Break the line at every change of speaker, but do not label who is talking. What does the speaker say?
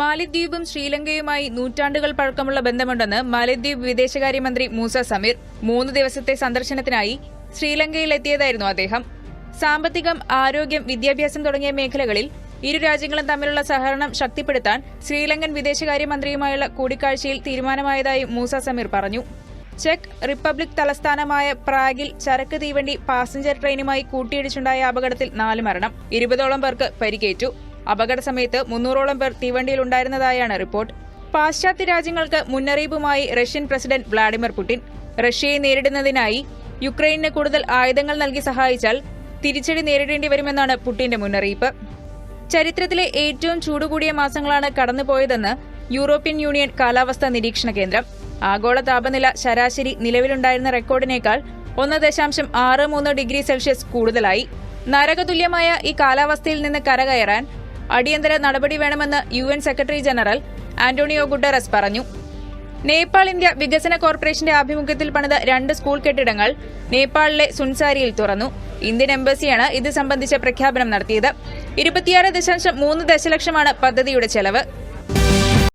മാലിദ്വീപും ശ്രീലങ്കയുമായി നൂറ്റാണ്ടുകൾ പഴക്കമുള്ള ബന്ധമുണ്ടെന്ന് മാലിദ്വീപ് വിദേശകാര്യമന്ത്രി മൂസ സമീർ മൂന്ന് ദിവസത്തെ സന്ദർശനത്തിനായി ശ്രീലങ്കയിൽ എത്തിയതായിരുന്നു അദ്ദേഹം. സാമ്പത്തികം ആരോഗ്യം വിദ്യാഭ്യാസം തുടങ്ങിയ മേഖലകളിൽ ഇരു രാജ്യങ്ങളും തമ്മിലുള്ള സഹകരണം ശക്തിപ്പെടുത്താൻ ശ്രീലങ്കൻ വിദേശകാര്യമന്ത്രിയുമായുള്ള കൂടിക്കാഴ്ചയിൽ തീരുമാനമായതായി മൂസ സമീർ പറഞ്ഞു. ചെക്ക് റിപ്പബ്ലിക് തലസ്ഥാനമായ പ്രാഗിൽ ചരക്ക് തീവണ്ടി പാസഞ്ചർ ട്രെയിനുമായി കൂട്ടിയിടിച്ചുണ്ടായ അപകടത്തിൽ നാല് മരണം. ഇരുപതോളം പേർക്ക് പരിക്കേറ്റു. അപകട സമയത്ത് മുന്നൂറോളം പേർ തീവണ്ടിയിൽ ഉണ്ടായിരുന്നതായാണ് റിപ്പോർട്ട്. പാശ്ചാത്യ രാജ്യങ്ങൾക്ക് മുന്നറിയിപ്പുമായി റഷ്യൻ പ്രസിഡന്റ് വ്ളാഡിമിർ പുടിൻ. റഷ്യയെ നേരിടുന്നതിനായി യുക്രൈനിന് കൂടുതൽ ആയുധങ്ങൾ നൽകി സഹായിച്ചാൽ തിരിച്ചടി നേരിടേണ്ടി വരുമെന്നാണ് പുടിന്റെ മുന്നറിയിപ്പ്. ചരിത്രത്തിലെ ഏറ്റവും ചൂടുകൂടിയ മാസങ്ങളാണ് കടന്നുപോയതെന്ന് യൂറോപ്യൻ യൂണിയൻ കാലാവസ്ഥാ നിരീക്ഷണ കേന്ദ്രം. ആഗോള താപനില ശരാശരി നിലവിലുണ്ടായിരുന്ന റെക്കോർഡിനേക്കാൾ ഒന്ന് ദശാംശം ആറ് മൂന്ന് ഡിഗ്രി സെൽഷ്യസ് കൂടുതലായി. നരകതുല്യമായ ഈ കാലാവസ്ഥയിൽ നിന്ന് കരകയറാൻ അടിയന്തര നടപടി വേണമെന്ന് U N secretary general Antonio Guterres പറഞ്ഞു. നേപ്പാൾ ഇന്ത്യ വികസന കോർപ്പറേഷന്റെ ആഭിമുഖ്യത്തിൽ പണിത രണ്ട് സ്കൂൾ കെട്ടിടങ്ങൾ നേപ്പാളിലെ സുൻസാരിയിൽ തുറന്നു. ഇന്ത്യൻ എംബസിയാണ് ഇത് സംബന്ധിച്ച പ്രഖ്യാപനം നടത്തിയത്. ഇരുപത്തിയാറ് ദശാംശം മൂന്ന് ദശലക്ഷമാണ് പദ്ധതിയുടെ ചെലവ്.